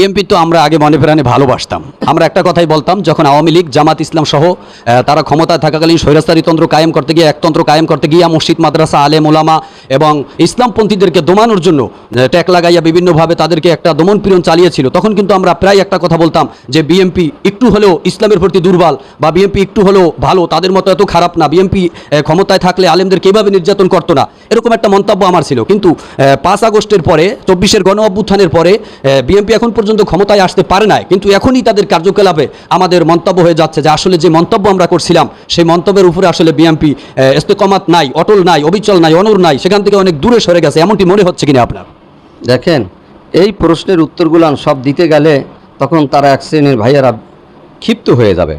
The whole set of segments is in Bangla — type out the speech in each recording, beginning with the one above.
বিএনপি তো আমরা আগে মনে প্রাণে ভালোবাসতাম। আমরা একটা কথাই বলতাম, যখন আওয়ামী লীগ, জামাত ইসলাম সহ তারা ক্ষমতায় থাকাকালীন স্বৈরাচারী তন্ত্র কায়েম করতে গিয়ে একতন্ত্র কায়েম করতে গিয়ে মসজিদ, মাদ্রাসা, আলেম ওলামা এবং ইসলামপন্থীদেরকে দমানোর জন্য ট্যাক লাগাইয়া বিভিন্নভাবে তাদেরকে একটা দমন পীড়ন চালিয়েছিল, তখন কিন্তু আমরা প্রায় একটা কথা বলতাম যে বিএনপি একটু হলেও ইসলামের প্রতি দুর্বল বা বিএনপি একটু হলেও ভালো, তাদের মতো এত খারাপ না বিএনপি ক্ষমতায় থাকলে আলেমদের কীভাবে নির্যাতন করতো না, এরকম একটা মন্তব্য আমার ছিল। কিন্তু পাঁচ আগস্টের পরে, চব্বিশের গণ অভ্যুত্থানের পরে বিএনপি এখন পর্যন্ত ক্ষমতায় আসতে পারে নাই। কিন্তু এখনই তাদের কার্যকলাপে আমাদের মন্তব্য হয়ে যাচ্ছে যে আসলে যে মন্তব্য আমরা করছিলাম, সেই মন্তব্যের উপরে আসলে বিএনপি ইস্তেকমাত নাই, অটল নাই, অবিচল নাই অনর নাই, সেখান থেকে অনেক দূরে সরে গেছে। এমনটি মনে হচ্ছে কিনা আপনার? দেখেন, এই প্রশ্নের উত্তরগুলান সব দিতে গেলে তখন তারা এক শ্রেণির ভাইয়েরা ক্ষিপ্ত হয়ে যাবে।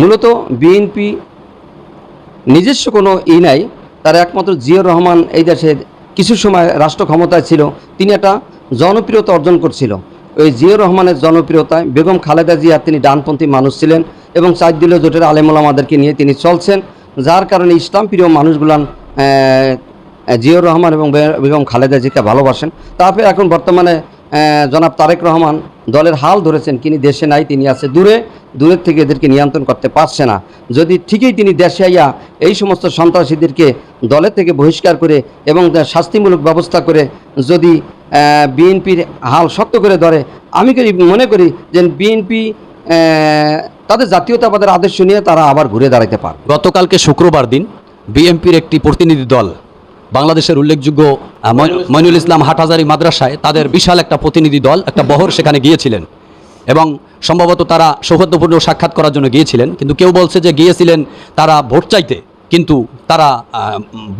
মূলত বিএনপি নিজস্ব কোনো ই নাই। তার একমাত্র জিয়র রহমান এই দেশের কিছু সময় রাষ্ট্র ক্ষমতায় ছিল। তিনি একটা জনপ্রিয়তা অর্জন করছিল। ওই জিয়র রহমানের জনপ্রিয়তায় বেগম খালেদা জিয়া তিনি ডানপন্থী মানুষ ছিলেন এবং দলীয় জোটের আলেমুলামাদেরকে নিয়ে তিনি চলছেন। যার কারণে ইসলাম প্রিয় মানুষগুলান জিয়র রহমান এবং বেগম খালেদা জিকে ভালোবাসেন। তারপরে এখন বর্তমানে জনাব তারেক রহমান দলের হাল ধরেছেন, তিনি দেশে নাই, তিনি আছে দূরে। দূরের থেকে এদেরকে নিয়ন্ত্রণ করতে পারছে না। যদি ঠিকই তিনি দেশে আইয়া এই সমস্ত সন্ত্রাসীদেরকে দলের থেকে বহিষ্কার করে এবং শাস্তিমূলক ব্যবস্থা করে যদি বিএনপির হাল শক্ত করে ধরে। আমি করি, মনে করি যে বিএনপি তাদের জাতীয়তাবাদের আদর্শ নিয়ে তারা আবার ঘুরে দাঁড়াতে পারে গতকালকে শুক্রবার দিন বিএনপির একটি প্রতিনিধি দল, বাংলাদেশের উল্লেখযোগ্য মঈনুল ইসলাম হাটহাজারি মাদ্রাসায় তাদের বিশাল একটা প্রতিনিধি দল, একটা বহর সেখানে গিয়েছিলেন। এবং সম্ভবত তারা সৌহার্দ্যপূর্ণ সাক্ষাৎ করার জন্য গিয়েছিলেন, কিন্তু কেউ বলছে যে গিয়েছিলেন তারা ভোট চাইতে। কিন্তু তারা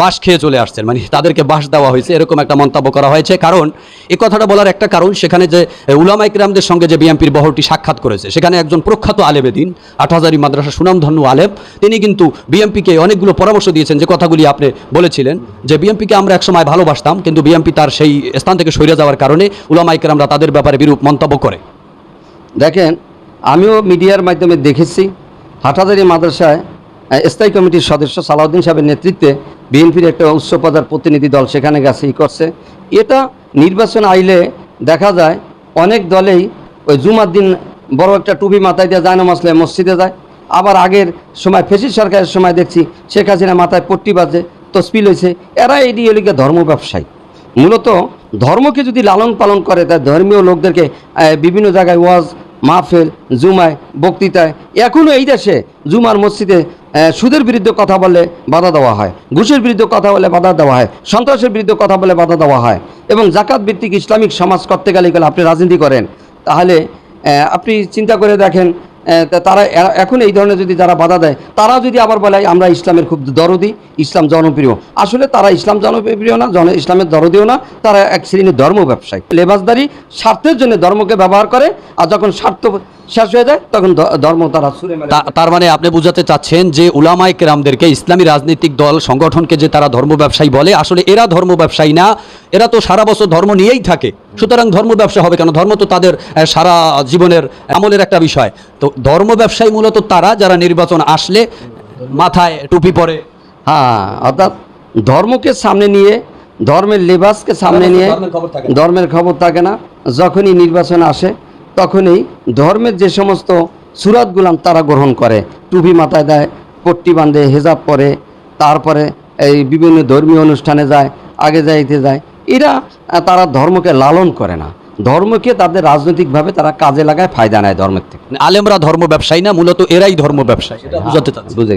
বাস খেয়ে চলে আসছেন। মানে তাদেরকে বাস দেওয়া হয়েছে, এরকম একটা মন্তব্য করা হয়েছে। কারণ এই কথাটা বলার একটা কারণ, সেখানে যে উলামা ইকরামদের সঙ্গে যে বিএমপির বহরটি সাক্ষাৎ করেছে, সেখানে একজন প্রখ্যাত আলেবেদিন আটহাজারি মাদ্রাসা সুনামধন্য আলেম, তিনি কিন্তু বিএমপিকে অনেকগুলো পরামর্শ দিয়েছেন, যে কথাগুলি আপনি বলেছিলেন, যে বিএমপিকে আমরা একসময় ভালোবাসতাম, কিন্তু বিএমপি তার সেই স্থান থেকে সরে যাওয়ার কারণে উলামা ইকরামরা তাদের ব্যাপারে বিরূপ মন্তব্য করে। দেখেন, আমিও মিডিয়ার মাধ্যমে দেখেছি হাটহাজারি মাদ্রাসায় স্থায়ী কমিটির সদস্য সালাউদ্দিন সাহেবের নেতৃত্বে বিএনপির একটা উচ্চপদার প্রতিনিধি দল সেখানে গেছে, ই করছে। এটা নির্বাচন আইলে দেখা যায় অনেক দলেই ওই জুমার দিন বড় একটা টুপি মাথায় দিয়ে যায় না মসলে মসজিদে যায়। আবার আগের সময় ফেসিস সরকারের সময় দেখছি শেখ হাসিনা মাথায় পট্টি বাজে তসপিল হয়েছে এরা এটি এলিকে ধর্ম ব্যবসায়ী। মূলত ধর্মকে যদি লালন পালন করে তার ধর্মীয় লোকদেরকে বিভিন্ন জায়গায় ওয়াজ মাহফিল, জুমায়, বক্তৃতায়। এখনও এই দেশে জুমার মসজিদে সুদের বিরুদ্ধে কথা বলে বাধা দেওয়া হয়, ঘুষের বিরুদ্ধে কথা বলে বাধা দেওয়া হয়, সন্ত্রাসের বিরুদ্ধে কথা বলে বাধা দেওয়া হয় এবং জাকাত ভিত্তিক ইসলামিক সমাজ করতে গেলে আপনি রাজনীতি করেন। তাহলে আপনি চিন্তা করে দেখেন তারা এখন এই ধরনের যদি যারা বাধা দেয়, তারা যদি আবার বলে আমরা ইসলামের খুব দরদি, ইসলাম জনপ্রিয়। আসলে তারা ইসলাম জনপ্রিয় না, জন ইসলামের দরদিও না, তারা এক শ্রেণির ধর্ম ব্যবসায়ী। লেবাসদারি স্বার্থের জন্য ধর্মকে ব্যবহার করে, আর যখন স্বার্থ শেষ হয়ে যায়, তখন ধর্ম তারা তার মানে আপনি বুঝাতে চাচ্ছেন যে উলামায় কেরামদেরকে ইসলামী রাজনৈতিক দল, সংগঠনকে যে তারা ধর্ম ব্যবসায়ী বলে, আসলে এরা ধর্ম ব্যবসায়ী না, এরা তো সারা বছর ধর্ম নিয়েই থাকে। সুতরাং ধর্ম ব্যবসা হবে কেন? ধর্ম তো তাদের সারা জীবনের আমলের একটা বিষয়। তো ধর্ম ব্যবসায়ী মূলত তারা যারা নির্বাচন আসলে মাথায় টুপি পরে। হ্যাঁ অর্থাৎ ধর্মকে সামনে নিয়ে ধর্মের লেবাসকে সামনে নিয়ে ধর্মের খবর থাকে না। যখনই নির্বাচন আসে তখনই ধর্মের যে সমস্ত সুরাতগুলাম তারা গ্রহণ করে। টুপি মাথায় দেয় পট্টি বাঁধে হেজাব পরে তারপরে এই বিভিন্ন ধর্মীয় অনুষ্ঠানে যায় আগে যাইতে যায় এরা তারা ধর্মকে লালন করে না। ধর্মকে তাদের রাজনৈতিকভাবে তারা কাজে লাগায় ফায়দা নেয় ধর্মের থেকে। আলেমরা ধর্ম ব্যবসায়ী না মূলত এরাই ধর্ম ব্যবসায়ী? এটা বুঝাতে বুঝে